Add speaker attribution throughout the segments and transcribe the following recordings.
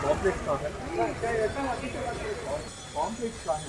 Speaker 1: Kompleks आहे complex आहे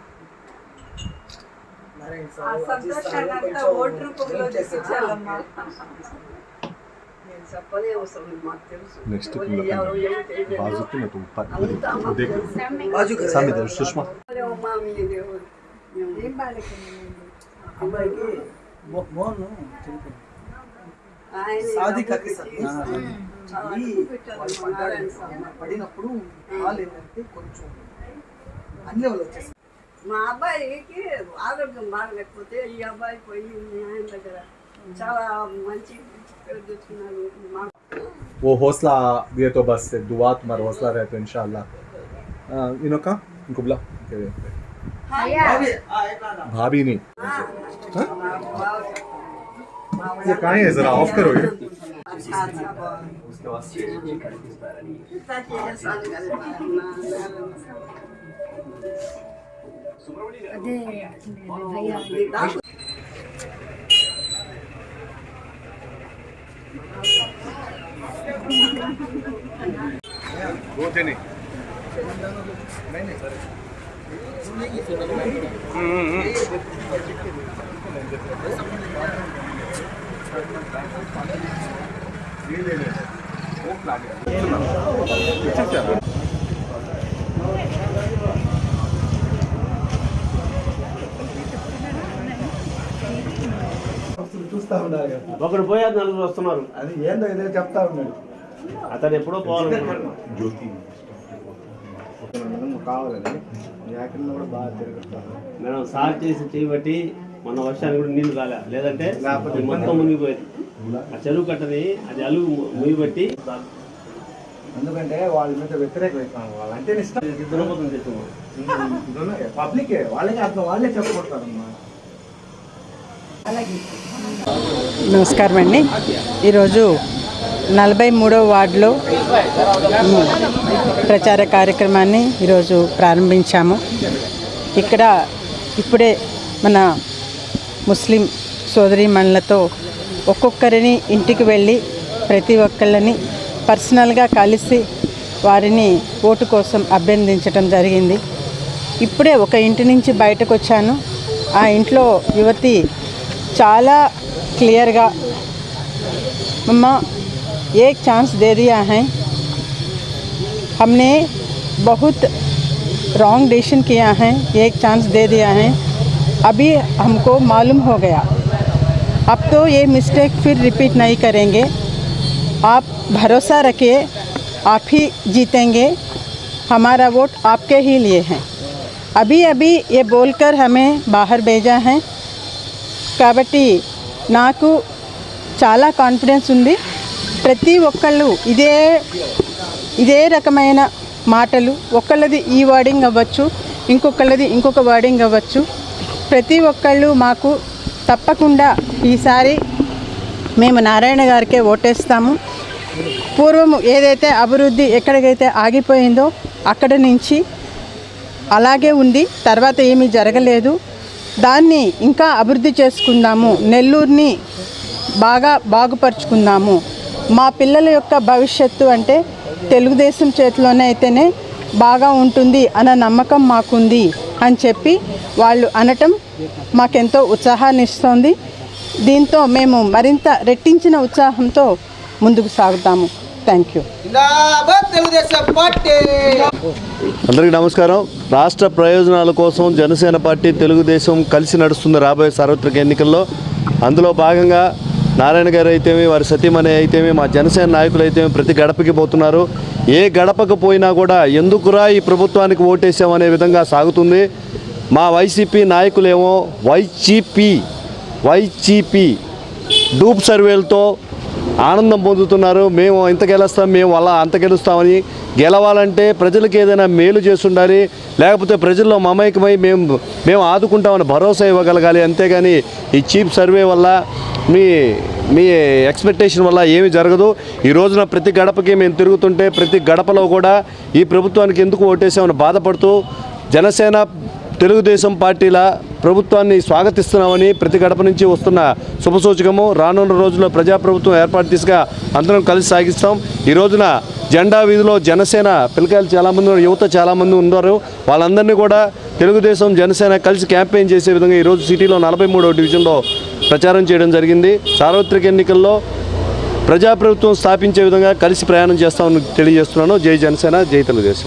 Speaker 2: next
Speaker 1: బాజుకి
Speaker 3: సామెత
Speaker 1: సుష్మా సాధికకి
Speaker 3: పడినప్పుడు వాళ్ళు ఏంటంటే కొంచెం అన్ని వాళ్ళు వచ్చేస్తారు
Speaker 1: మా అబ్బాయికి ఆరోగ్యం బాగలేకపోతే ఈ అబ్బాయి పోయి మీ ఆయన దగ్గర చాలా మంచి పేరు తెచ్చుకున్నారు మా
Speaker 2: वो हौसला दिए तो बस दुआ तुम्हारा हौसला रहे तो इंशाल्लाह अ, इनो का इनको बुला भाभी नहीं
Speaker 1: మా బావ- మా
Speaker 2: ये कहाँ है जरा ऑफ करो ये
Speaker 1: अच्छा अच्छा
Speaker 2: అదే భయ్యా గోచని
Speaker 3: ఇచ్చేసారు వస్తా ఉన్నారు
Speaker 4: ఒకరు పోయారు నలుగురు వస్తున్నారు.
Speaker 3: అది ఏందో ఇదే చెప్తా ఉన్నాడు.
Speaker 4: అతను ఎప్పుడో
Speaker 3: పోవాలి. జ్యోతి. కూడా బాగా
Speaker 4: మేడం సార్ చేసి చేయబట్టి మన వర్షానికి కూడా నీళ్ళు కాలే. లేదంటే మొత్తం మునిగిపోయేది. ఆ చెరువు కట్టని అది అలుగు మునిగిపెట్టి
Speaker 3: ఎందుకంటే వాళ్ళ మీద వ్యతిరేకం వాళ్ళంటే ఇష్టం.
Speaker 4: చేస్తున్నాం
Speaker 3: పబ్లికే. వాళ్ళకి అర్థం. వాళ్ళే చెప్పుకుంటారమ్మా
Speaker 5: నమస్కారం అండి ఈరోజు నలభై మూడవ వార్డులో ప్రచార కార్యక్రమాన్ని ఈరోజు ప్రారంభించాము. ఇక్కడ ఇప్పుడే మన ముస్లిం సోదరీమణులతో ఒక్కొక్కరిని ఇంటికి వెళ్ళి ప్రతి ఒక్కళ్ళని పర్సనల్గా కలిసి వారిని ఓటు కోసం అభ్యర్థించడం జరిగింది. ఇప్పుడే ఒక ఇంటి నుంచి బయటకు వచ్చాను. ఆ ఇంట్లో యువతి చాలా క్లియర్గా मम्मा एक चांस दे दिया है हमने बहुत रॉन्ग डिसीजन किया है एक चांस दे दिया है अभी हमको मालूम हो गया अब तो ये मिस्टेक फिर रिपीट नहीं करेंगे आप भरोसा रखिए आप ही जीतेंगे हमारा वोट आपके ही लिए है अभी अभी ये बोलकर हमें बाहर भेजा है కాబట్టి నాకు చాలా కాన్ఫిడెన్స్ ఉంది. ప్రతి ఒక్కళ్ళు ఇదే ఇదే రకమైన మాటలు ఒకళ్ళది ఈ వర్డింగ్ అవ్వచ్చు ఇంకొకళ్ళది ఇంకొక వర్డింగ్ అవ్వచ్చు. ప్రతి ఒక్కళ్ళు మాకు తప్పకుండా ఈసారి మేము నారాయణ గారికే ఓటేస్తాము. పూర్వము ఏదైతే అభివృద్ధి ఎక్కడికైతే ఆగిపోయిందో అక్కడ నుంచి అలాగే ఉంది. తర్వాత ఏమీ జరగలేదు. దాన్ని ఇంకా అభివృద్ధి చేసుకుందాము నెల్లూరుని బాగా బాగుపరుచుకుందాము. మా పిల్లల యొక్క భవిష్యత్తు అంటే తెలుగుదేశం చేతిలోనే అయితేనే బాగా ఉంటుంది అన్న నమ్మకం మాకుంది అని చెప్పి వాళ్ళు అనటం మాకెంతో ఉత్సాహాన్ని ఇస్తోంది దీంతో మేము మరింత రెట్టించిన ఉత్సాహంతో ముందుకు సాగుతాము.
Speaker 3: Thank you.
Speaker 6: అందరికీ నమస్కారం. రాష్ట్ర ప్రయోజనాల కోసం జనసేన పార్టీ తెలుగుదేశం కలిసి నడుస్తుంది రాబోయే సార్వత్రిక ఎన్నికల్లో. అందులో భాగంగా నారాయణ గారు అయితేమి వారి సతీమణి అయితేమి మా జనసేన నాయకులు అయితేమి ప్రతి గడపకి పోతున్నారు. ఏ గడపకు పోయినా కూడా ఎందుకురా ఈ ప్రభుత్వానికి ఓటేసామనే విధంగా సాగుతుంది. మా వైసీపీ నాయకులేమో వైసీపీ వైసీపీ డూప్ సర్వేలతో ఆనందం పొందుతున్నారు. మేము ఇంత గెలుస్తాం మేము అలా అంత గెలుస్తామని గెలవాలంటే ప్రజలకు ఏదైనా మేలు చేస్తుండాలి. లేకపోతే ప్రజల్లో మమైకమై మేము మేము ఆదుకుంటామని భరోసా ఇవ్వగలగాలి. అంతేగాని ఈ చీప్ సర్వే వల్ల మీ మీ ఎక్స్పెక్టేషన్ వల్ల ఏమీ జరగదు. ఈ రోజున ప్రతి గడపకి మేము తిరుగుతుంటే ప్రతి గడపలో కూడా ఈ ప్రభుత్వానికి ఎందుకు ఓటేసామని బాధపడుతూ జనసేన తెలుగుదేశం పార్టీల ప్రభుత్వాన్ని స్వాగతిస్తున్నామని ప్రతి గడప నుంచి వస్తున్న శుభసూచకము. రానున్న రోజుల్లో ప్రజాప్రభుత్వం ఏర్పాటు దిశగా అందరం కలిసి సాగిస్తాం. ఈ రోజున జెండా వీధిలో జనసేన పిల్లకాయలు చాలామంది యువత చాలామంది ఉన్నారు. వాళ్ళందరినీ కూడా తెలుగుదేశం జనసేన కలిసి క్యాంపెయిన్ చేసే విధంగా ఈరోజు సిటీలో నలభై మూడవ డివిజన్లో ప్రచారం చేయడం జరిగింది. సార్వత్రిక ఎన్నికల్లో ప్రజాప్రభుత్వం స్థాపించే విధంగా కలిసి ప్రయాణం చేస్తామని తెలియజేస్తున్నాను. జై జనసేన జై తెలుగుదేశం.